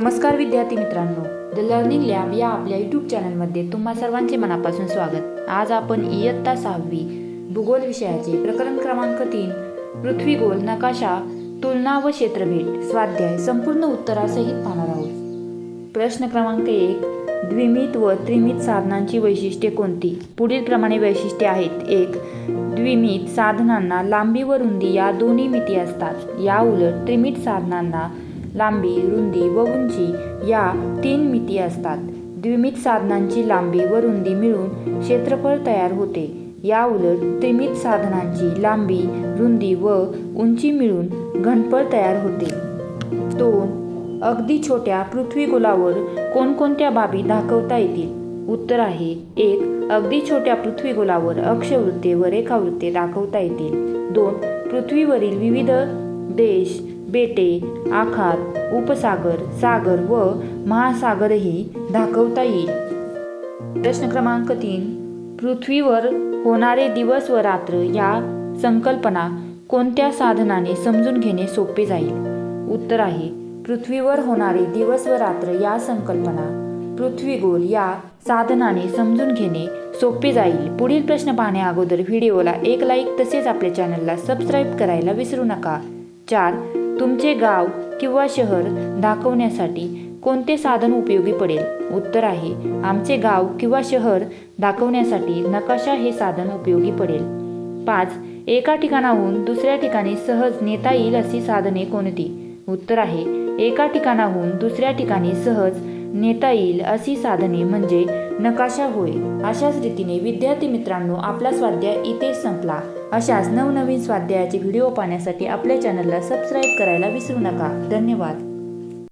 नमस्कार विद्यार्थी मित्रांनो. द लर्निंग लॅब या आपल्या यूट्यूब चॅनलमध्ये तुम्हा सर्वांचे मनापासून स्वागत. आज आपण इयत्ता सहावी भूगोल विषयाचे प्रकरण क्रमांक तीन पृथ्वी गोल नकाशा तुलना व क्षेत्रभेट स्वाध्याय संपूर्ण उत्तरासहित पाहणार आहोत. प्रश्न क्रमांक एक द्विमित व त्रिमित साधनांची वैशिष्ट्ये कोणती? पुढील प्रमाणे वैशिष्ट्ये आहेत. एक द्विमित साधनांना लांबी व रुंदी या दोन्ही मिती असतात. या उलट त्रिमित साधनांना लांबी रुंदी व उंची या तीन मिती असतात. द्विमित साधनांची लांबी व रुंदी मिळून क्षेत्रफळ तयार होते. या उलट त्रिमित साधनांची लांबी रुंदी व उंची मिळून घनफळ तयार होते. दोन अगदी छोट्या पृथ्वीगोलावर कोणकोणत्या बाबी दाखवता येतील? उत्तर आहे एक अगदी छोट्या पृथ्वीगोलावर अक्षवृत्ते व रेखावृत्ते दाखवता येतील. दोन पृथ्वीवरील विविध देश बेटे आखात उपसागर सागर व महासागरही दाखवता येईल. प्रश्न क्रमांक तीन. पृथ्वीवर होणारे दिवस व रात्र या संकल्पना कोणत्या साधनाने समजून घेणे सोपे जाईल? उत्तर आहे पृथ्वीवर होणारे दिवस व रात्र या संकल्पना पृथ्वीगोल या साधनाने समजून घेणे सोपे जाईल. पुढील प्रश्न पाहण्या अगोदर व्हिडिओला एक लाईक तसेच आपल्या चॅनलला सबस्क्राईब करायला विसरू नका. चार तुमचे गाव किंवा शहर दाखवण्यासाठी कोणते साधन उपयोगी पडेल? उत्तर आहे आमचे गाव किंवा शहर दाखवण्यासाठी नकाशा हे साधन उपयोगी पडेल. पाच एका ठिकाणाहून दुसऱ्या ठिकाणी सहज नेता येईल अशी साधने कोणती? उत्तर आहे एका ठिकाणाहून दुसऱ्या ठिकाणी सहज नेता येईल अशी साधने म्हणजे नकाशा होय. अशाच रीतीने विद्यार्थी मित्रांनो आपला स्वाध्याय इथेच संपला. अशाच नवनवीन स्वाध्यायाचे व्हिडिओ पाहण्यासाठी आपल्या चॅनलला सबस्क्राईब करायला विसरू नका. धन्यवाद.